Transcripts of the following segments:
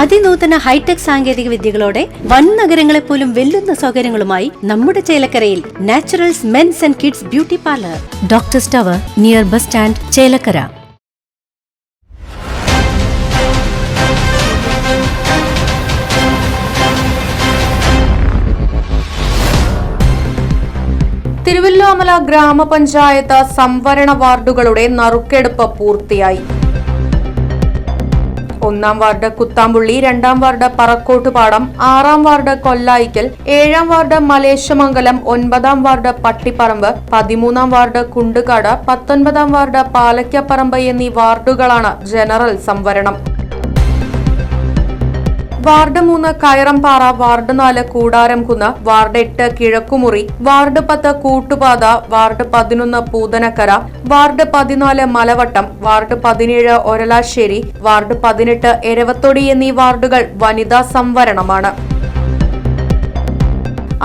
അതിനൂതന hi tech സാങ്കേതിക വിദ്യകളോടെ വൻ നഗരങ്ങളെ പോലും വെല്ലുന്ന സൗകര്യങ്ങളുമായി നമ്മുടെ ചേലക്കരയിൽ Naturals men's and kids beauty parlour. Doctor tower near bus stand Chelakkara. Thiruvilwamala ഗ്രാമപഞ്ചായത്ത് സംവരണ വാർഡുകളുടെ നറുക്കെടുപ്പ് പൂർത്തിയായി. ഒന്നാം വാർഡ് കുത്താമ്പുള്ളി രണ്ടാം വാർഡ് പറക്കോട്ടുപാടം ആറാം വാർഡ് കൊല്ലായിക്കൽ ഏഴാം വാർഡ് മലേശമംഗലം ഒൻപതാം വാർഡ് പട്ടിപ്പറമ്പ് പതിമൂന്നാം വാർഡ് കുണ്ടുകാട് പത്തൊൻപതാം വാർഡ് പാലക്കപ്പറമ്പ് എന്നീ വാർഡുകളാണ് ജനറൽ സംവരണം. വാർഡ് മൂന്ന് കയറംപാറ വാർഡ് നാല് കൂടാരംകുന്ന് വാർഡ് എട്ട് കിഴക്കുമുറി വാർഡ് പത്ത് കൂട്ടുപാത വാർഡ് പതിനൊന്ന് പൂതനക്കര വാർഡ് പതിനാല് മലവട്ടം വാർഡ് പതിനേഴ് ഒരലാശ്ശേരി വാർഡ് പതിനെട്ട് എരവത്തൊടി എന്നീ വാർഡുകൾ വനിതാ സംവരണമാണ്.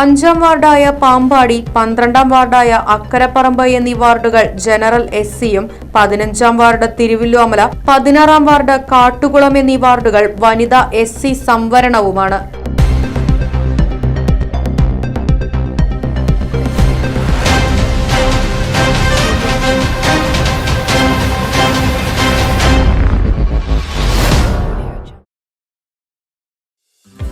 അഞ്ചാം വാർഡായ പാമ്പാടി പന്ത്രണ്ടാം വാർഡായ അക്കരപ്പറമ്പ് എന്നീ വാർഡുകൾ ജനറൽ എസ് സിയും പതിനഞ്ചാം വാർഡ് തിരുവില്ലോമല പതിനാറാം വാർഡ് കാട്ടുകുളം എന്നീ വാർഡുകൾ വനിതാ എസ് സംവരണവുമാണ്.